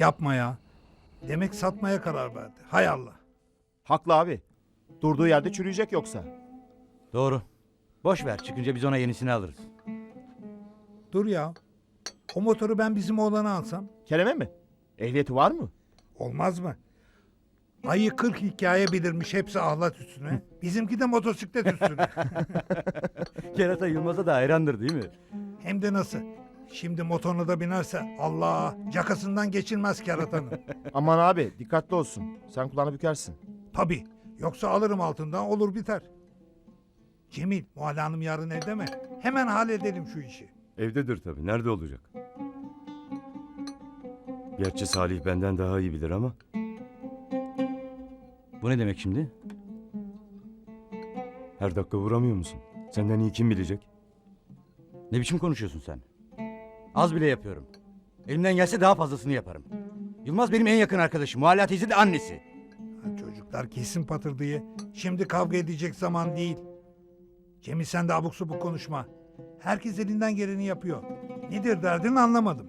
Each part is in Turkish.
Yapma ya. Demek satmaya karar verdi. Hay Allah. Haklı abi. Durduğu yerde çürüyecek yoksa. Doğru. Boş ver çıkınca biz ona yenisini alırız. Dur ya. O motoru ben bizim oğlana alsam Kerem'e mi? Ehliyeti var mı? olmaz mı? Ayı 40 hikaye bilirmiş hepsi ahlat üstüne. Bizimki de motosiklet üstüne. Kerata Yılmaz'a da hayrandır değil mi? Hem de nasıl? Şimdi motoruna da binerse Allah cakasından geçilmez keratanın. Aman abi dikkatli olsun. Sen kulağını bükersin. Tabii. Yoksa alırım altından olur biter. Cemil, Muhalle Hanım yarın evde mi? Hemen halledelim şu işi. Evdedir tabii. Nerede olacak? Gerçi Salih benden daha iyi bilir ama Bu ne demek şimdi? her dakika vuramıyor musun? Senden iyi kim bilecek? Ne biçim konuşuyorsun sen? Az bile yapıyorum. Elimden gelse daha fazlasını yaparım. Yılmaz benim en yakın arkadaşım. Muhalla teyze de annesi. Çocuklar kesin patırdıyı. Şimdi kavga edecek zaman değil. Cemil sen de abuk subuk konuşma. Herkes elinden geleni yapıyor. Nedir derdin anlamadım.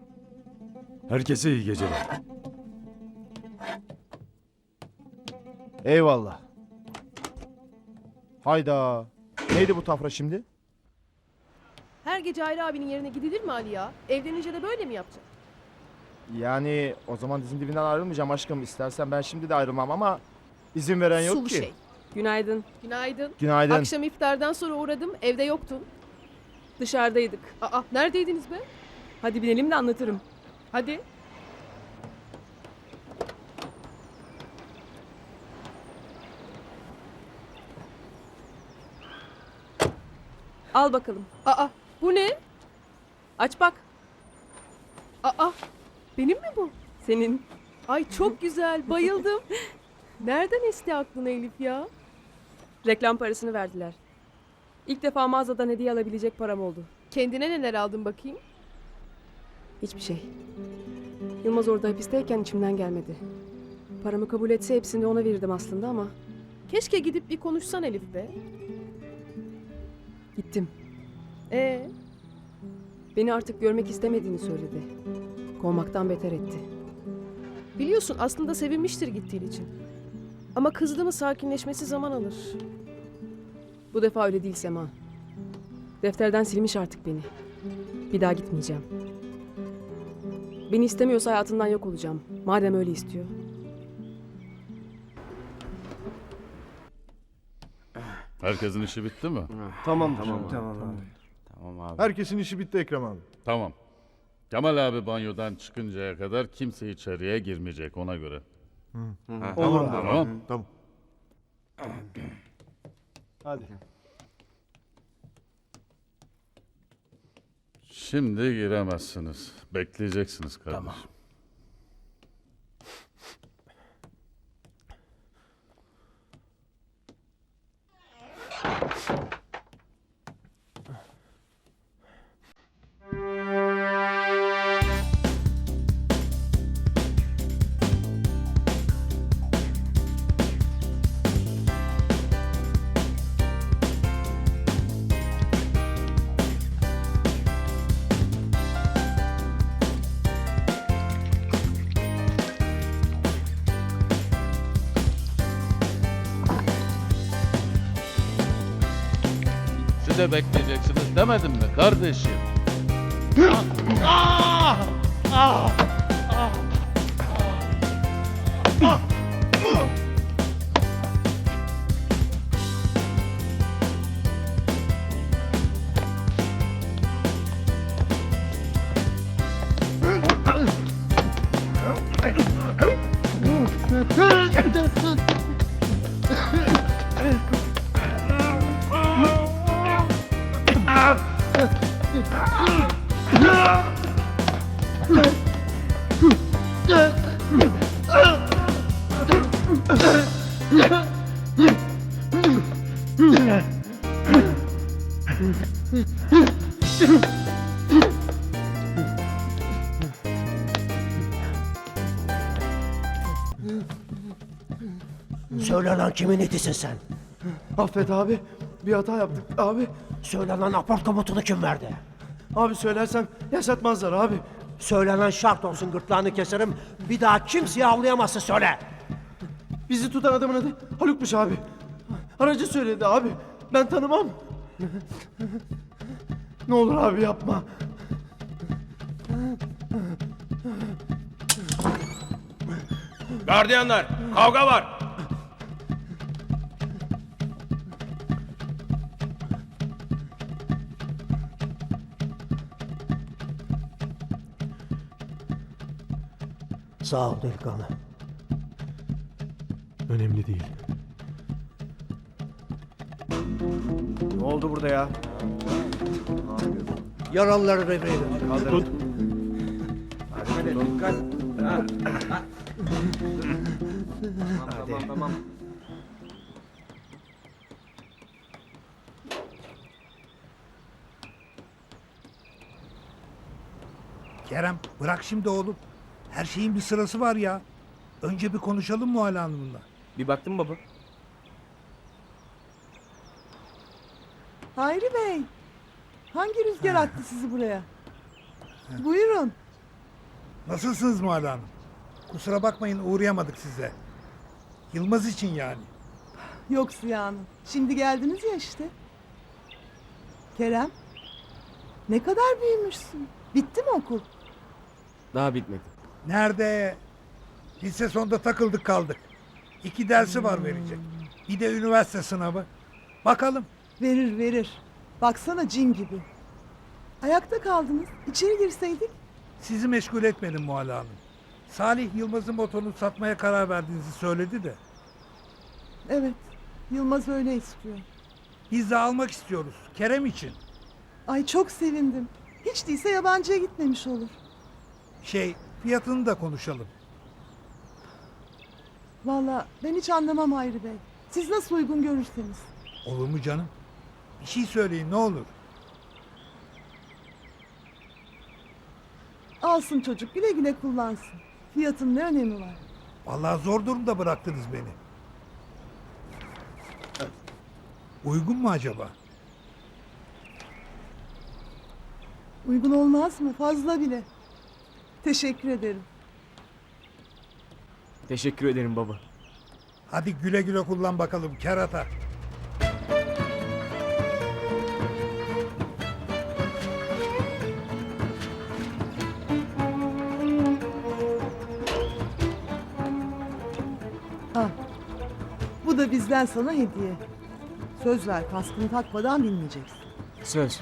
Herkese iyi geceler. Eyvallah. Hayda. Neydi bu tafra şimdi? Her gece Hayri abinin yerine gidilir mi Ali ya? Evlenince de böyle mi yapacak? Yani o zaman dizin dibinden ayrılmayacağım aşkım. İstersen ben şimdi de ayrılmam ama izin veren yok Sulu ki. şey. Günaydın. Günaydın. Günaydın. Akşam iftardan sonra uğradım. Evde yoktun. Dışarıdaydık. Aa neredeydiniz be? Hadi binelim de anlatırım. Hadi. Al bakalım. Aa bu ne? Aç bak. Aa benim mi bu? Senin. Ay çok güzel. Bayıldım. Nereden esti aklına Elif ya? Reklam parasını verdiler. İlk defa mağazadan hediye alabilecek param oldu. Kendine neler aldın bakayım? Hiçbir şey. Yılmaz orada hapisteyken içimden gelmedi. Paramı kabul etse hepsini ona verirdim aslında ama Keşke gidip bir konuşsan Elif be. gittim. Ee, Beni artık görmek istemediğini söyledi. Kovmaktan beter etti. biliyorsun aslında sevinmiştir gittiğin için. Ama kızdı mı sakinleşmesi zaman alır. Bu defa öyle değil Sema. Defterden silmiş artık beni. Bir daha gitmeyeceğim. Beni istemiyorsa hayatından yok olacağım. Madem öyle istiyor. Herkesin işi bitti mi? Tamam tamam tamam. Tamam abi. Herkesin işi bitti Ekrem abi. Tamam. Kemal abi banyodan çıkıncaya kadar kimse içeriye girmeyecek ona göre. Olur abi. Tamam. Tamam. Hadi. Şimdi giremezsiniz. Bekleyeceksiniz kardeşim. Siz de bekleyeceksiniz demedim mi kardeşim? Söyle lan kimin itisin sen? Affet abi. Bir hata yaptık abi. Söyle lan apart komutunu kim verdi? Abi söylersem yaşatmazlar abi. Söylenen şart olsun gırtlağını keserim. Bir daha kimseye avlayamazsın söyle. Bizi tutan adamın adı Haluk'muş abi. Aracı söyledi abi. Ben tanımam. ne olur abi yapma. Gardiyanlar kavga var. Sağ ol delikanlı. Önemli değil. Ne oldu burada ya? Yaralıları devreye dön. Tut. Tamam tamam. Kerem bırak şimdi oğlum. Her şeyin bir sırası var ya. Önce bir konuşalım Muhalle Hanım'la. Bir baktım baba. Hayri Bey. Hangi rüzgar attı sizi buraya? Buyurun. Nasılsınız Muhalle Hanım? Kusura bakmayın uğrayamadık size. Yılmaz için yani. Yok Ziya Hanım. Şimdi geldiniz ya işte. Kerem. Ne kadar büyümüşsün. Bitti mi okul? Daha bitmedi. Nerede? Lise sonunda takıldık kaldık. İki dersi var verecek. Bir de üniversite sınavı. Bakalım. Verir verir. Baksana cin gibi. Ayakta kaldınız. İçeri girseydik. Sizi meşgul etmedim Muhalle Hanım. Salih Yılmaz'ın motorunu satmaya karar verdiğinizi söyledi de. Evet. Yılmaz öyle istiyor. Biz de almak istiyoruz. Kerem için. Ay çok sevindim. Hiç değilse yabancıya gitmemiş olur. Şey fiyatını da konuşalım. Vallahi ben hiç anlamam Hayri Bey. Siz nasıl uygun görürseniz. Olur mu canım? Bir şey söyleyin ne olur. Alsın çocuk güle güle kullansın. Fiyatın ne önemi var? Vallahi zor durumda bıraktınız beni. Uygun mu acaba? Uygun olmaz mı? Fazla bile. Teşekkür ederim. Teşekkür ederim baba. Hadi güle güle kullan bakalım kerata. Ha. Bu da bizden sana hediye. Söz ver kaskını takmadan binmeyeceksin. Söz.